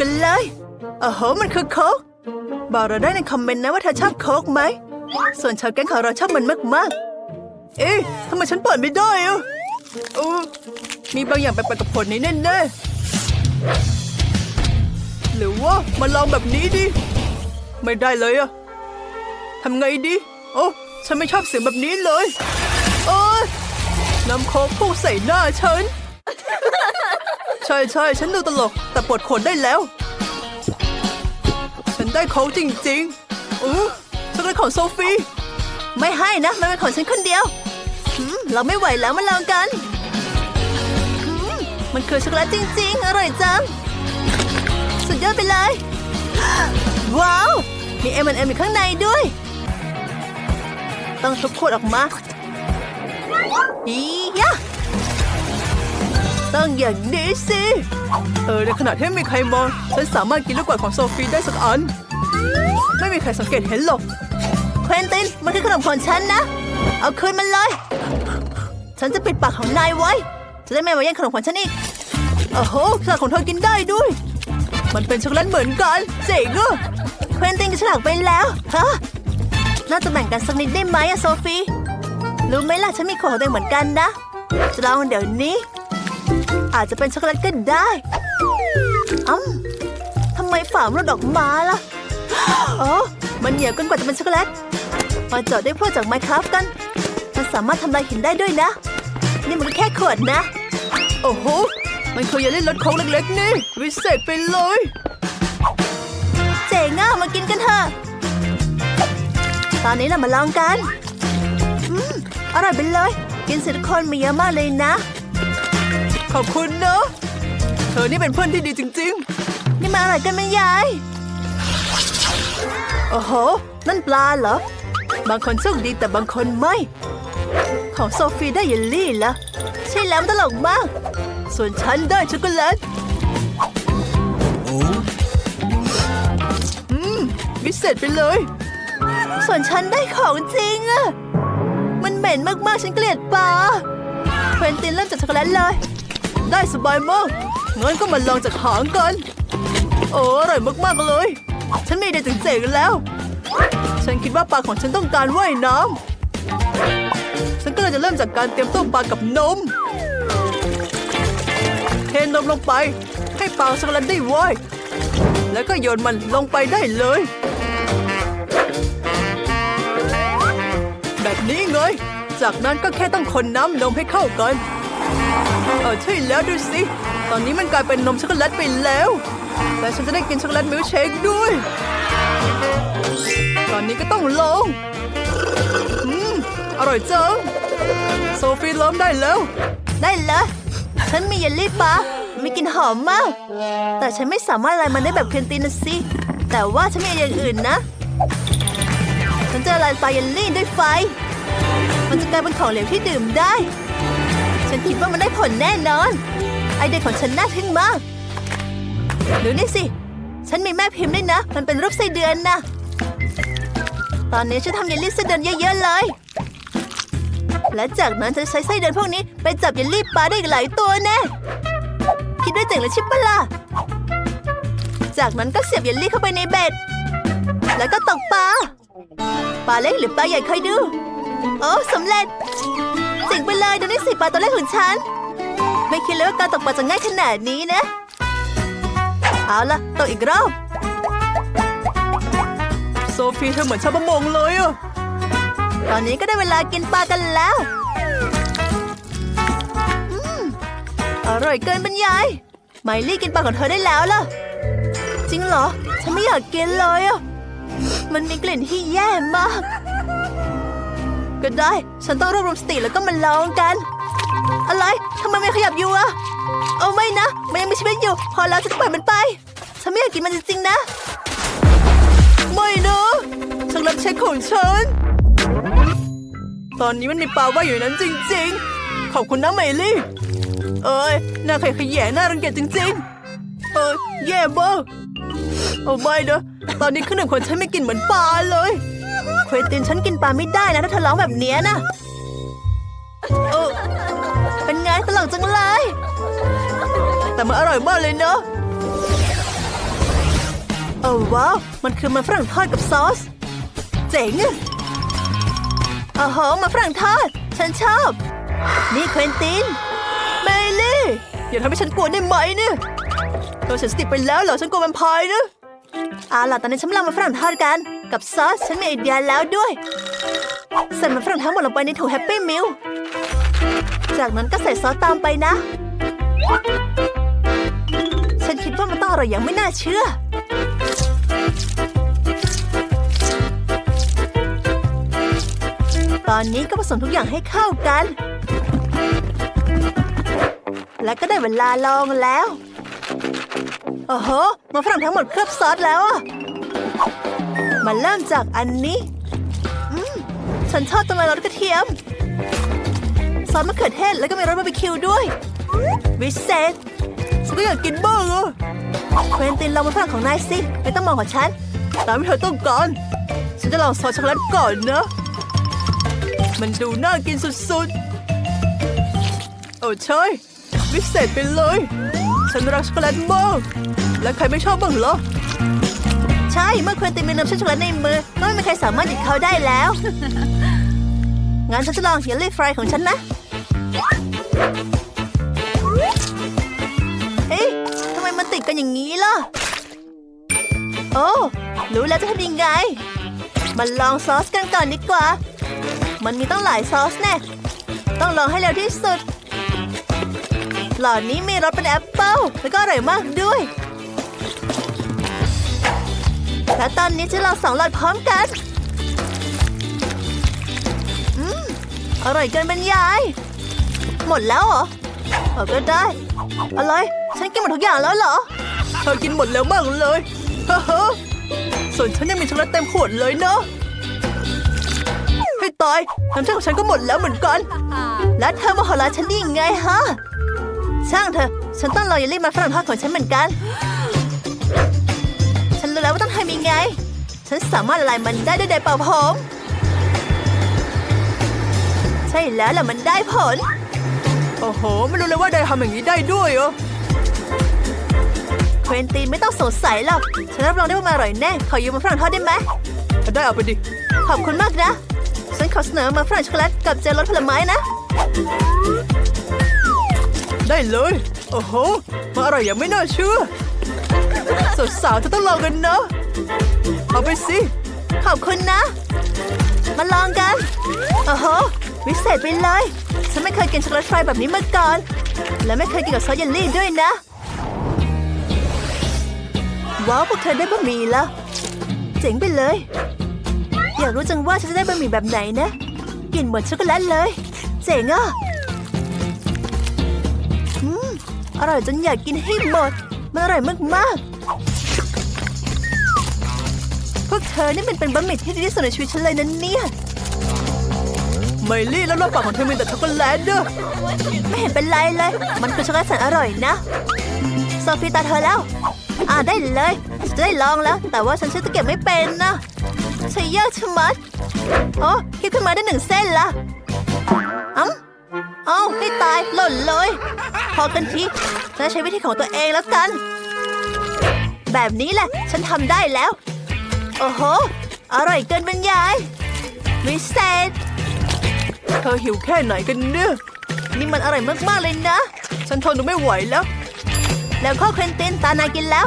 กันเลยโอ้โหมันคือโค้กบอกเราได้ในคอมเมนต์นะว่าเธอชอบโค้กไหม ส่วนชาวแก๊งของเราชอบมันมากๆ เอ๊ะทำไมฉันเปิดไม่ได้อะเออมีบางอย่างแปลกๆกับผลนี้แน่ๆหรือว่ามาลองแบบนี้ดิ ไม่ได้เลยอะทำไงดี โอ้ฉันไม่ชอบเสียงแบบนี้เลย โอ้ยน้ำโค้กพุ่งใส่หน้าฉัน ใช่ใช่ฉันดูตลก แต่ปวดขนได้แล้ว ฉันได้โค้กจริงๆอู้ช็อกโกแลตของโซฟีไม่ให้นะมันเป็นของฉันคนเดียวเราไม่ไหวแล้วมาลองกัน มันคือช็อกโกแลตจริง ๆ อร่อยจัง สุดยอดไปเลย ว้าว มี M&M อยู่ข้างในด้วย ต้องทุบขวดออกมาอียะ ต้องอย่างนี้สิ เออในขณะที่ไม่มีใครมองฉันสามารถกินลูกกวาดของโซฟีได้สักอัน ไม่มีใครสังเกตเห็นหรอกเควินตินมันคือขนมของฉันนะ เอาคืนมันเลย ฉันจะปิดปากของนายไว้ จะได้ไม่มาแย่งขนมของฉันอีกโอ้โหขนมของเธอกินได้ด้วย มันเป็นช็อกโกแลตเหมือนกันเจ๋งอะเควินตินก็ฉลากไปแล้วฮะน่าจะแบ่งกันสักนิดได้ไหมอะโซฟีรู้ไหมล่ะฉันมีของของตัวเองเหมือนกันนะจะลองเดี๋ยวนี้ อาจจะเป็นช็อกโกแลตก็ได้อืมทำไมฝามันหลุดออกมาล่ะอ๋อมันเหนียวกินกว่าจะเป็นช็อกโกแลต มาเจาะด้วยพวกจากไมค์ครับกัน มันสามารถทำลายหินได้ด้วยนะ นี่มันก็แค่ขวดนะ โอ้โห มันเคือเลลี่รสโค้กเล็กๆนี่วิเศษไปเลย เจ๋งอะมากินกันเถอะ ตอนนี้เรามาลองกัน อืม อร่อยไปเลย กินเสร็จทุกคนมีเยอะมากเลยนะ ขอบคุณนะเธอนี่เป็นเพื่อนที่ดีจริง ๆ นี่มาอร่อยกันไหมยาย โอ้โห นั่นปลาเหรอ บางคนโชคดีแต่บางคนไม่ ของโซฟีได้เยลลี่ละใช่แล้วตลกมาก ส่วนฉันได้ช็อกโกแลตอืมวิเศษไปเลย ส่วนฉันได้ของจริงอะมันเหม็นมากๆ ฉันเกลียดปลาเควนตินเริ่มจากช็อกโกแลตเลย ได้สบายมากงั้นก็มาลองจากหางกัน โอ้อร่อยมากๆเลย ฉันมีไอเดียเจ๋งแล้ว ฉันคิดว่าปลาของฉันต้องการว่ายน้ำฉันก็เลยจะเริ่มจากการเตรียมต้มปลากับนม เทนมลงไปให้ปลาช็อกโกแลตได้ว่ายแล้วก็โยนมันลงไปได้เลย แบบนี้ไงจากนั้นก็แค่ต้องคนน้ำนมให้เข้ากัน เออใช่แล้วดูสิ ตอนนี้มันกลายเป็นนมช็อกโกแลตไปแล้วและฉันจะได้กินช็อกโกแลตมิลค์เชคด้วย ตอนนี้ก็ต้องลง อืม อร่อยจัง โซฟีเริ่มได้แล้ว ได้เลยฉันมีเยลลี่ปลามีกลิ่นหอมมาก แต่ฉันไม่สามารถละลายมันได้แบบเคนตินนะสิ แต่ว่าฉันมีอย่างอื่นนะ ฉันจะละลายปาเยลลี่ด้วยไฟ มันจะกลายเป็นของเหลวที่ดื่มได้ ฉันคิดว่ามันได้ผลแน่นอน ไอเดียของฉันน่าทึ่งมากดูนี่สิ ฉันมีแม่พิมพ์ด้วยนะ มันเป็นรูปไส้เดือนนะตอนนี้ฉันทำเยลลี่ไส้เดือนเยอะๆเลย และจากนั้นจะใช้ไส้เดือนพวกนี้ไปจับเยลลี่ปลาได้อีกหลายตัวแน่ คิดได้เจ๋งเลยใช่ปะล่ะ จากนั้นก็เสียบเยลลี่เข้าไปในเบ็ด แล้วก็ตกปลา ปลาเล็กหรือปลาใหญ่ค่อยดู โอ้สำเร็จ จ๋งไปเลยดูนี่สิปลาตัวเล็กของฉัน ไม่คิดเลยว่าการตกปลาจะง่ายขนาดนี้นะ เอาล่ะตกอีกรอบโซฟีเธอเหมือนชาวประมงเลยอะตอนนี้ก็ได้เวลากินปลากันแล้วอืมอร่อยเกินบรรยาย ไมลี่กินปลาของเธอได้แล้วล่ะ จริงเหรอ ฉันไม่อยากกินเลยอะมันมีกลิ่นที่แย่มาก ก็ได้ ฉันต้องรวบรวมสติแล้วก็มาลองกัน อะไรทำไมไม่ขยับอยู่อะเอาไม่นะ มันยังมีชีวิตอยู่ พอแล้วฉันจะปล่อยมันไป ฉันไม่อยากกินมันจริงๆนะ ไม่นะฉันรับเช็คของฉัน ตอนนี้มันมีปลาว่ายอยู่นั้นจริง ๆ ขอบคุณนะเมลี่ เอ้ยหน้าใครขยแยะหน้ารังเกียจจริง ๆ เอ้ยแย่มากเอาไม่นะตอนนี้ขึ้นหนึ่งคนฉันไม่กินเหมือนปลาเลย ควินตินฉันกินปลาไม่ได้นะถ้าเธอร้องแบบเนี้ยนะเออเป็นไงตลกจังเลย แต่มันอร่อยมากเลยเนอะอ้ว้าวมันคือมันฝรั่งทอดกับซอส เจ๋งอะโอ้โหมันฝรั่งทอด ฉันชอบ นี่เควินตินเมลี่อย่าทำให้ฉันกลัวได้ไหมเนี่ยตัวฉันสติไปแล้วเหรอฉันกลัวแวมไพร์นะอาล่ะตอนนี้ฉันลองมาฝรั่งทอดกัน กับซอสฉันมีไอเดียแล้วด้วย ใส่มันฝรั่งทั้งหมดลงไปในถุงแฮปปี้มิลจากนั้นก็ใส่ซอสตามไปนะ ฉันคิดว่ามันต้องอร่อยอย่างไม่น่าเชื่อ ตอนนี้ก็ผสมทุกอย่างให้เข้ากัน และก็ได้เวลาลองแล้ว โอ้โห มันฝรั่งทั้งหมดเคลือบซอสแล้วอะ มันเริ่มจากอันนี้ อืม ฉันชอบตัวรสกระเทียม ซอสมะเขือเทศแล้วก็มีรสบาร์บีคิวด้วย วิเศษ ฉันก็อยากกินบ้างอะเควินตินลองมาฝรั่งของนายสิ ไม่ต้องมองของฉัน ตามที่เธอต้องการ ฉันจะลองซอสช็อกโกแลตก่อนนะ มันดูน่ากินสุดๆ โอ้ใช่วิเศษไปเลย ฉันรักช็อกโกแลตมาก และใครไม่ชอบบ้างเหรอ ใช่ เมื่อเควินตินมีน้ำช็อกโกแลตในมือ ก็ไม่มีใครสามารถหยุดเขาได้แล้ว งั้นฉันจะลองเฮลลี่ฟรายของฉันนะ เฮ้ยทำไมมันติดกันอย่างนี้ล่ะ โอ้รู้แล้วจะทำยังไง มาลองซอสกันก่อนดีกว่า มันมีต้องหลายซอสแน่ ต้องลองให้เร็วที่สุด หลอดนี้มีรสเป็นแอปเปิ้ลแล้วก็อร่อยมากด้วย และตอนนี้จะลองสองหลอดพร้อมกัน อืม อร่อยเกินบรรยาย หมดแล้วเหรอเออก็ได้ อะไร ฉันกินหมดทุกอย่างแล้วเหรอ เธอกินหมดแล้วบ้างเลยฮ่าฮส่วนฉันยังมีช็อกโกแลตเต็มขวดเลยเนาะให้ตายน้ำใจของฉันก็หมดแล้วเหมือนกัน แล้วเธอมาขอลาฉันได้ยังไงฮะ ช่างเถอฉันต้องรอเยลลี่มาฝรั่งทอดของฉันเหมือนกัน แล้วว่าต้องทำยังไง ฉันสามารถละลายมันได้ด้วยไดร์เป่าผม ใช่แล้วแหละมันได้ผล โอ้โห ไม่รู้เลยว่าไดร์ทำอย่างนี้ได้ด้วยเหรอเควินตินไม่ต้องสงสัยหรอก ฉันรับรองได้ว่ามันอร่อยแน่ ขอยืมมาฝรั่งทอดได้ไหม ได้เอาไปดิ ขอบคุณมากนะ ฉันขอเสนอมาฝรั่งช็อกโกแลตกับเจลรสผลไม้นะ ได้เลย โอ้โห มันอร่อยอย่างไม่น่าเชื่อ สาวๆเธอต้องลองกันนะ เอาไปสิ ขอบคุณนะ มาลองกันโอ้โหวิเศษไปเลย ฉันไม่เคยกินช็อกโกแลตฟแบบนี้มาก่อน และไม่เคยกินกับซอสเยลลี่ด้วยนะ ว้าวพวกเธอได้บะหมี่แล้ว เจ๋งไปเลย อยากรู้จังว่าฉันจะได้บะหมี่แบบไหนนะ กินเหมือนช็อกโกแลตเลย เจ๋งอะอืมอร่อยจนอยากกินให้หมด มันอร่อยมากๆ พวกเธอนี่เป็นเป็นบะหมี่ที่ดีที่สุดในชีวิตฉันเลยนะเนี่ยไมลี่แล้วรอบปากของเธอมีแต่ช็อกโกแลตเด้อไม่เห็นเป็นไรเลย มันคือช็อกโกแลตแสนอร่อยนะโซฟีตาเธอแล้ว อ่าได้เลยจะได้ลองแล้ว แต่ว่าฉันใช้ตะเกียบไม่เป็นนะใช้ยากชะมัดโอ้คิดขึ้นมาได้หนึ่งเส้นละอ้ำเอ้าให้ตายหล่นเลย พอกันทีฉันจะใช้วิธีของตัวเองแล้วกัน แบบนี้แหละ ฉันทำได้แล้ว โอ้โห อร่อยเกินบรรยาย วิเศษ เธอหิวแค่ไหนกันเนี่ยนี่มันอร่อยมากๆเลยนะ ฉันทนดูไม่ไหวแล้ว แล้วข้าวเครนตินตานายกินแล้ว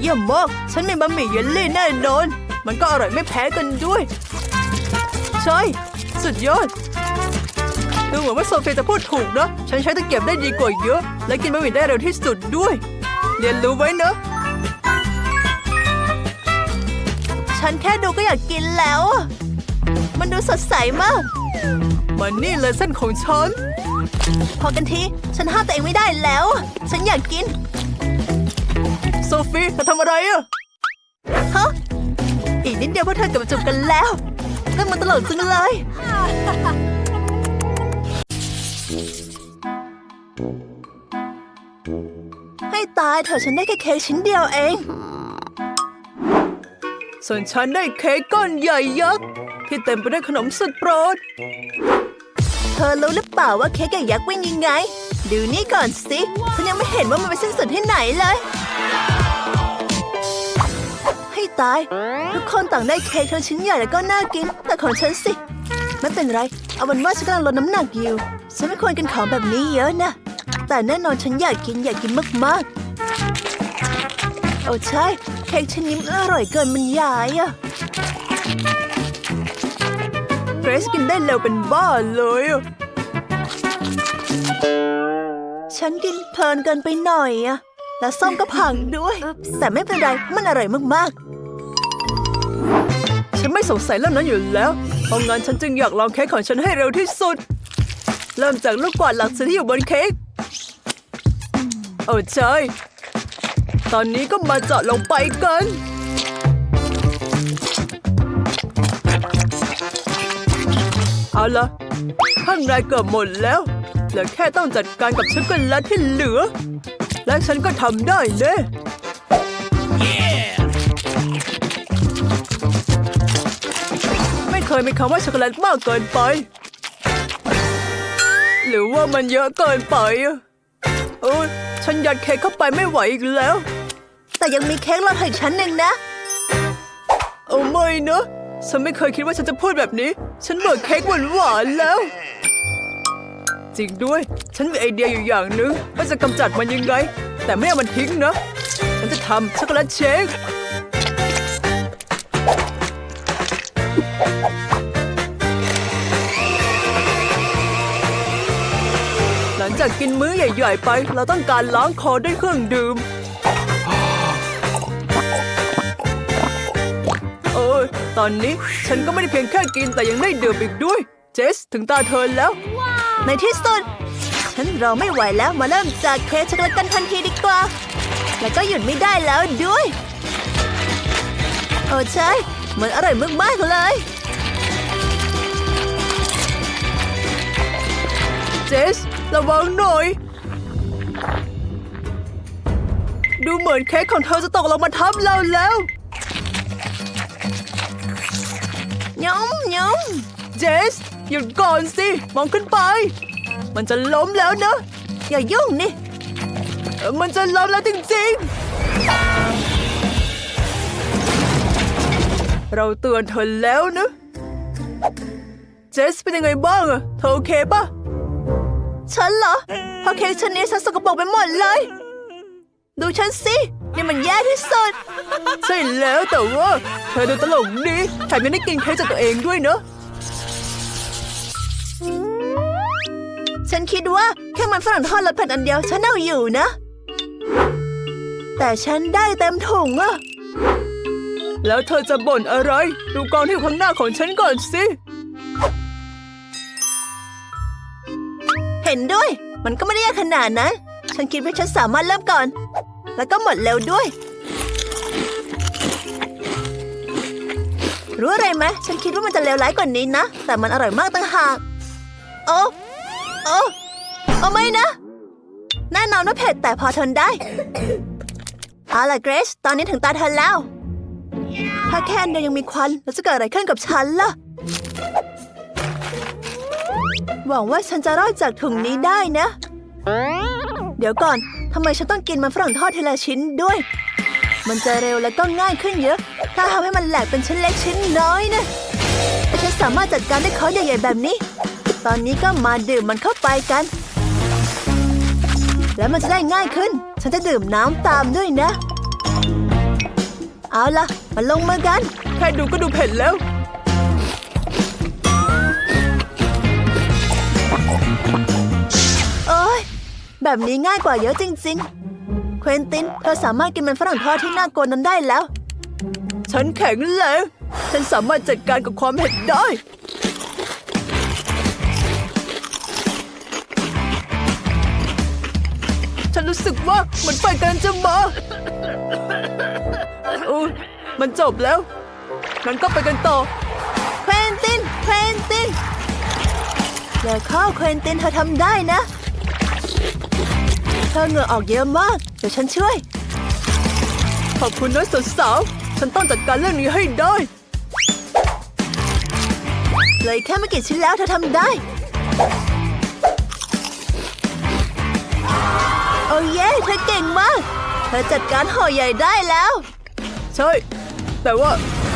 เยี่ยมมากฉันมีบะหมี่เยลลี่แน่นอน มันก็อร่อยไม่แพ้กันด้วย ใช่ สุดยอดดูเหมือนว่าโซเฟียจะพูดถูกนะ ฉันใช้ตะเกียบได้ดีกว่าเยอะ และกินบะหมี่ได้เร็วที่สุดด้วย เรียนรู้ไว้เนอะ ฉันแค่ดูก็อยากกินแล้วอะมันดูสดใสมาก มันนี่เลยเส้นของฉัน พอกันที ฉันห้ามตัวเองไม่ได้แล้ว ฉันอยากกิน โซฟีเธอทำอะไรอะฮะ อีกนิดเดียวพวกเธอกลับมาจูบกันแล้วเรื่องมันตลกจังเลย ให้ตายเถอะฉันได้แค่เค้กชิ้นเดียวเอง ส่วนฉันได้เค้กก้อนใหญ่ยักษ์ ที่เต็มไปด้วยขนมสุดโปรด เธอรู้หรือเปล่าว่าเค้กใหญ่ยักษ์เป็นยังไง ดูนี่ก่อนสิฉันยังไม่เห็นว่ามันไปสิ้นสุดที่ไหนเลย ให้ตาย ทุกคนต่างได้เค้กทั้งชิ้นใหญ่แล้วก็น่ากิน แต่ของฉันสิ ไม่เป็นไร เอาเป็นว่าฉันกำลังลดน้ำหนักอยู่ ฉันไม่ควรกินของแบบนี้เยอะนะ แต่แน่นอนฉันอยากกินอยากกินมากๆ โอ้ใช่ ค้กชิ้นนี้มันอร่อยเกินบรรยายอะเกรซกินได้เร็วเป็นบ้าเลยอะฉันกินเพลินเกินไปหน่อยอะและส้มก็พังด้วย แต่ไม่เป็นไรเพราะมันอร่อยมากๆ ฉันไม่สงสัยเรื่องนั้นอยู่แล้ว เพราะงั้นฉันจึงอยากลองเค้กของฉันให้เร็วที่สุด เริ่มจากลูกกวาดหลักสีที่อยู่บนเค้ก โอ้ใช่ ตอนนี้ก็มาเจาะลงไปกัน เอาละข้างในเกือบหมดแล้ว เหลือแค่ต้องจัดการกับช็อกโกแลตที่เหลือ และฉันก็ทำได้เน่ไม่เคยมีคำว่าช็อกโกแลตมากเกินไป หรือว่ามันเยอะเกินไปอะโอ้ย ฉันยัดเค้กเข้าไปไม่ไหวอีกแล้ว แต่ยังมีเค้กรอให้ฉันหนึ่งนะโอ้ไม่นะฉันไม่เคยคิดว่าฉันจะพูดแบบนี้ ฉันเบื่อเค้กหวานๆแล้ว จริงด้วย ฉันมีไอเดียอยู่อย่างหนึงว่าจะกำจัดมันยังไง แต่ไม่เอามันทิ้งนะ ฉันจะทำช็อกโกแลตเชค จากกินมื้อใหญ่ ๆ ไป เราต้องการล้างคอด้วยเครื่องดื่ม เออ ตอนนี้ฉันก็ไม่ได้เพียงแค่กินแต่ยังได้ดื่มอีกด้วย เจส ถึงตาเธอแล้ว ในที่สุด ฉันรอไม่ไหวแล้วมาเริ่มจากเค้กช็อกโกแลตกันทันทีดีกว่า แล้วก็หยุดไม่ได้แล้วด้วยโอ้ใช่เหมือนอร่อยมากๆเลย เจส ระวังหน่อย ดูเหมือนเค้กของเธอจะตกลงมาทับเราแล้วยำยำเจสหยุดก่อนสิ มองขึ้นไป มันจะล้มแล้วนะ อย่ายุ่งนี่ มันจะล้มแล้วจริงๆ เราเตือนเธอแล้วนะ เจสเป็นยังไงบ้างอะเธอโอเคปะ ฉันเหรอเพราะเค้กชิ้นนี้ฉันสกปรกไปหมดเลย ดูฉันสินี่มันแย่ที่สุด ใช่แล้วแต่ว่าเธอดูตลกดีแถมยังได้กินเค้กจากตัวเองด้วยเนอะฉันคิดว่าแค่มันฝรั่งทอดรสเผ็ดอันเดียวฉันเอาอยู่นะ แต่ฉันได้เต็มถุงอะแล้วเธอจะบ่นอะไร ดูกองที่อยู่ข้างหน้าของฉันก่อนสิ นด้วย มันก็ไม่ได้ยากขนาดนั้นฉันคิดว่าฉันสามารถเริ่มก่อน แล้วก็หมดเร็วด้วย รู้อะไรไหมฉันคิดว่ามันจะเลวร้ายกว่านี้นะ แต่มันอร่อยมากต่างหาก โอ้โอ้โอ้ไม่นะแน่นอนว่าเผ็ดแต่พอทนได้เอาล่ะเกรซตอนนี้ถึงตาเธอแล้ว ถ้าแค่นเดียวยังมีควันแล้วจะเกิดอะไรขึ้นกับฉันล่ะ หวังว่าฉันจะรอดจากถุงนี้ได้นะ เดี๋ยวก่อนทำไมฉันต้องกินมันฝรั่งทอดทีละชิ้นด้วย มันจะเร็วและก็ง่ายขึ้นเยอะ ถ้าทำให้มันแหลกเป็นชิ้นเล็กชิ้นน้อยนะแต่ฉันสามารถจัดการได้วยค้อนใหญ่ๆแบบนี้ ตอนนี้ก็มาดื่มมันเข้าไปกัน แล้วมันจะได้ง่ายขึ้น ฉันจะดื่มน้ำตามด้วยนะ เอาล่ะ มาลงมือกัน แค่ดูก็ดูเผ็ดแล้ว แบบนี้ง่ายกว่าเยอะจริง ๆ เควินติน เธอสามารถกินมันฝรั่งทอดที่น่ากลัวนั้นได้แล้ว ฉันแข็งแรงฉันสามารถจัดการกับความเผ็ดได้ ฉันรู้สึกว่าเหมือนไฟกำลังจะมาโอ้มันจบแล้วงั้นก็ไปกันต่อ เควินติน เควินตินอย่าเข้าเควินตินเธอทำได้นะ ธอเหงื่อออกเยอะมาก เดี๋ยวฉันช่วย ขอบคุณนะสาวๆฉันต้องจัดการเรื่องนี้ให้ได้เลยแค่ไม่กี่ชิ้นแล้วเธอทำได้ โอ้เย้เธอเก่งมาก เธอจัดการห่อใหญ่ได้แล้ว ใช่ แต่ว่า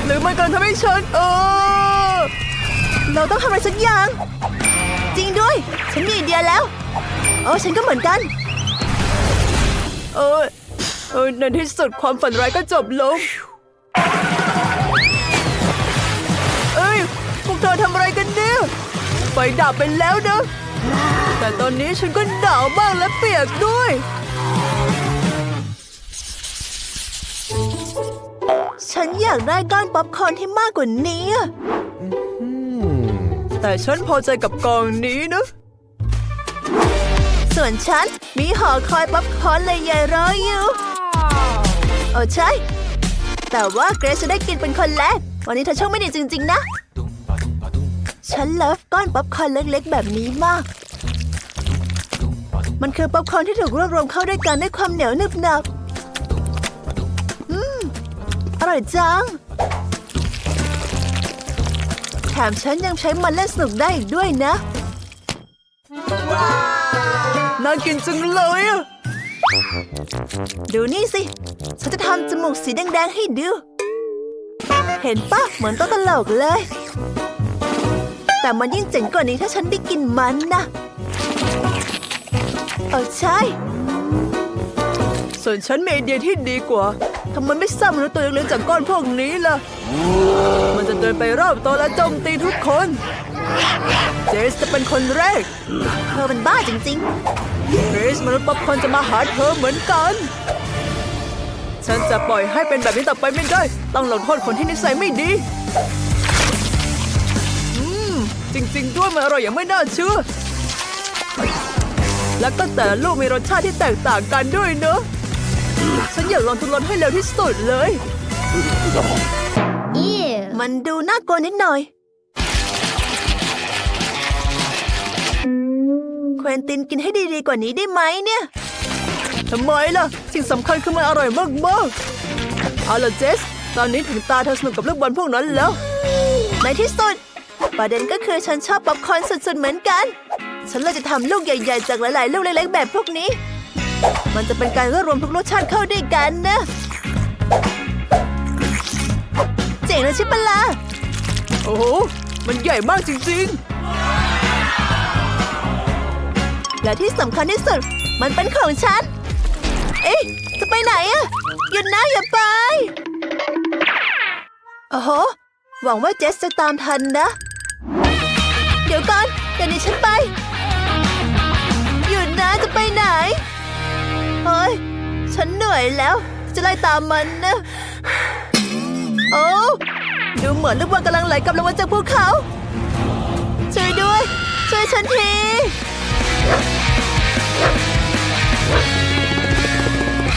หรือมันกำลังทำให้ฉันเออเราต้องทำอะไรสักอย่าง จริงด้วย ฉันมีไอเดียแล้วเออฉันก็เหมือนกัน เออเออในที่สุดความฝันร้ายก็จบลง เอ้ย พวกเธอทำอะไรกันเนี่ยไฟดับไปแล้วนะ แต่ตอนนี้ฉันก็หนาวมากและเปียกด้วย ฉันอยากได้ก้อนป๊อปคอร์นที่มากกว่านี้อะแต่ฉันพอใจกับกองนี้นะ ส่วนฉันมีหอคอยป๊อปคอร์นเลยใหญ่รออยู่เออใช่ แต่ว่าเกรซจะได้กินเป็นคนแรก วันนี้เธอโชคไม่ดีจริง ๆ นะ ฉันเลิฟก้อนป๊อปคอร์นเล็กๆ แบบนี้มาก มันคือป๊อปคอร์นที่ถูกรวบรวมเข้าด้วยกันด้วยความเหนียวหนึบหนับอืม อร่อยจัง แถมฉันยังใช้มันเล่นสนุกได้อีกด้วยนะ น่ากินจังเลยอะดูนี่สิ ฉันจะทำจมูกสีแดงๆให้ดู เห็นปะเหมือนตัวตลกเลย แต่มันยิ่งเจ๋งกว่านี้ถ้าฉันได้กินมันนะเออใช่ ส่วนฉันมีไอเดียที่ดีกว่าทำไมไม่สร้างมนุษย์ตัวเล็กๆจากก้อนพวกนี้ล่ะ มันจะเดินไปรอบโตัวและโจมตีทุกคน เจสจะเป็นคนแรก เธอเป็นบ้าจริงๆเจสมนุษย์ป๊อปคอร์นจะมาหาเธอเหมือนกัน ฉันจะปล่อยให้เป็นแบบนี้ต่อไปไม่ได้ ต้องลงโทษคนที่นิสัยไม่ดีอืมจริง ๆ ด้วยมันอร่อยอย่างไม่น่าเชื่อ แล้วก็แต่ละลูกมีรสชาติที่แตกต่างกันด้วยเนอะฉันอยากลองทุนรสให้เร็วที่สุดเลย มันดูน่ากลัวนิดหน่อย ควินตินกินให้ดีๆกว่านี้ได้ไหมเนี่ยทำไมล่ะ สิ่งสำคัญคือมันอร่อยมากๆเอาล่ะเจส ตอนนี้ถึงตาเธอสนุกกับลูกบอลพวกนั้นแล้ว ในที่สุด ประเด็นก็คือฉันชอบป๊อปคอร์นสุดๆเหมือนกัน ฉันเลยจะทำลูกใหญ่ๆ จากหลายๆ ลูกเล็กๆ แบบพวกนี้ มันจะเป็นการรวบรวมทุกรสชาติเข้าด้วยกันนะเจ๋งเลยใช่ปะล่ะโอ้โหมันใหญ่มากจริงๆ และที่สำคัญที่สุด มันเป็นของฉัน เอ๊ะ จะไปไหนอะหยุดนะอย่าไปโอ้โหหวังว่าเจสจะตามทันนะ เดี๋ยวก่อนเดี๋ยวนี้ฉันไป หยุดนะจะไปไหน เฮ้ย ฉันเหนื่อยแล้ว จะไล่ตามมันนะ โอ้ดูเหมือนลูกบอลกำลังไหลกลับลงมาจากภูเขา ช่วยด้วย ช่วยฉันที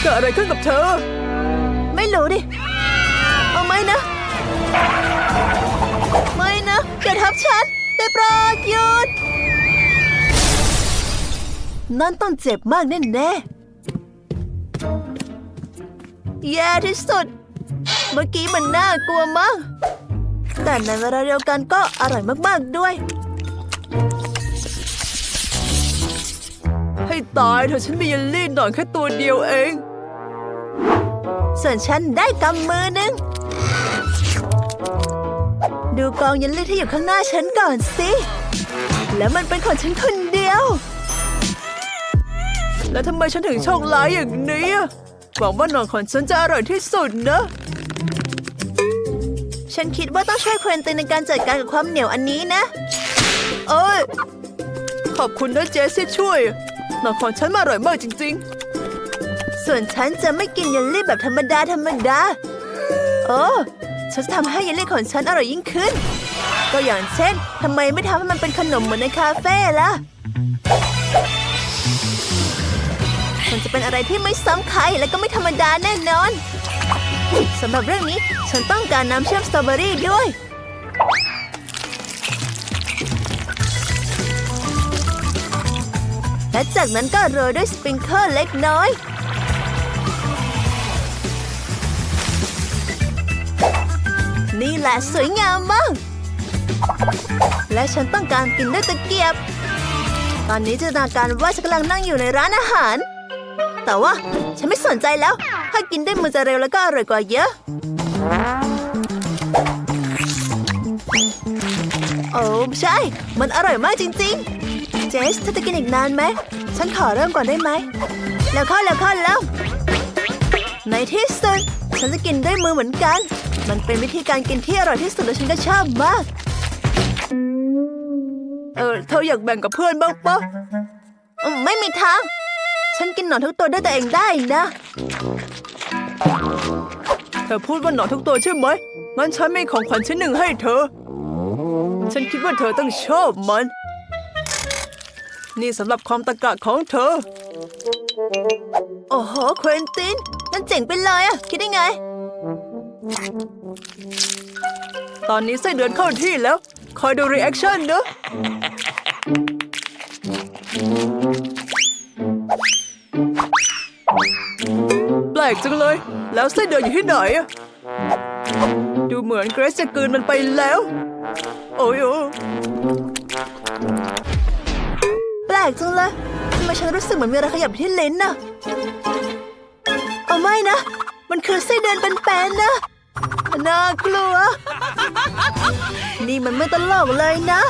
เกิดอะไรขึ้นกับเธอ ไม่รู้ดิ เอาไม่นะ ไม่นะอย่าทับฉันได้โปรดหยุด นั่นต้องเจ็บมากแน่แน่ๆแย่ที่สุด เมื่อกี้มันน่ากลัวมาก แต่ในเวลาเดียวกันก็อร่อยมาก ๆ ด้วย ให้ตายเถอะฉันมีเยลลี่หน่อยแค่ตัวเดียวเอง ส่วนฉันได้กำมือหนึงดูกองเยลลี่ที่อยู่ข้างหน้าฉันก่อนสิ แล้วมันเป็นของฉันคนเดียว แล้วทำไมฉันถึงโชคร้ายอย่างนี้หวังว่าหนอนของฉันจะอร่อยที่สุดนะ ฉันคิดว่าต้องช่วยเควินตินในการจัดการกับความเหนียวอันนี้นะ เอ้ย ขอบคุณนะเจสที่ช่วย หนอนของฉันมาอร่อยมากจริง ๆ ส่วนฉันจะไม่กินเยลลี่แบบธรรมดาธรรมดา โอ้ ฉันจะทำให้เยลลี่ของฉันอร่อยยิ่งขึ้น ก็อย่างเช่นทำไมไม่ทำให้มันเป็นขนมเหมือนในคาเฟ่ล่ะ มันจะเป็นอะไรที่ไม่ซ้ำใครและก็ไม่ธรรมดาแน่นอนสำหรับเรื่องนี้ฉันต้องการน้ำเชื่อมสตรอเบอรี่ด้วย และจากนั้นก็โรยด้วยสปริงเกิลเล็กน้อย นี่แหละสวยงามมาก และฉันต้องการกินด้วยตะเกียบ ตอนนี้จินตนาการว่าฉันกำลังนั่งอยู่ในร้านอาหาร แต่ว่าฉันไม่สนใจแล้ว ถ้ากินได้มือจะเร็วแล้วก็อร่อยกว่าเยอะ โอ้ใช่ มันอร่อยมากจริง ๆ เจสเธอจะกินอีกนานไหม ฉันขอเริ่มก่อนได้ไหม แล้วเข้าแล้วเข้าแล้ว ในที่สุดฉันจะกินด้วยมือเหมือนกัน มันเป็นวิธีการกินที่อร่อยที่สุดและฉันก็ชอบมาก เออเธออยากแบ่งกับเพื่อนบ้างปะอืมไม่มีทาง ฉันกินหนอนทุกตัวด้วยตัวเองได้นะ เธอพูดว่าหนอนทุกตัวใช่ไหมงั้นฉันมีของขวัญชิ้นหนึ่งให้เธอ ฉันคิดว่าเธอต้องชอบมัน นี่สำหรับความตะกะของเธอ โอ้โห เควินตินนั่นเจ๋งไปเลยอะคิดได้ไง ตอนนี้ไส้เดือนเข้าที่แล้ว คอยดูรีแอคชั่นเนอะแปลกจังเลย แล้วไส้เดือนอยู่ที่ไหนอะดูเหมือนเกรซจะกืนมันไปแล้ว โอ้ยโอแปลกจังเลยทำไมฉันรู้สึกเหมือนมีอะไรขยับที่ลิ้นน่ะ เอาไม่นะ มันคือไส้เดือนเป็นๆนะ น่ากลัว นี่มันไม่ตลกเลยนะ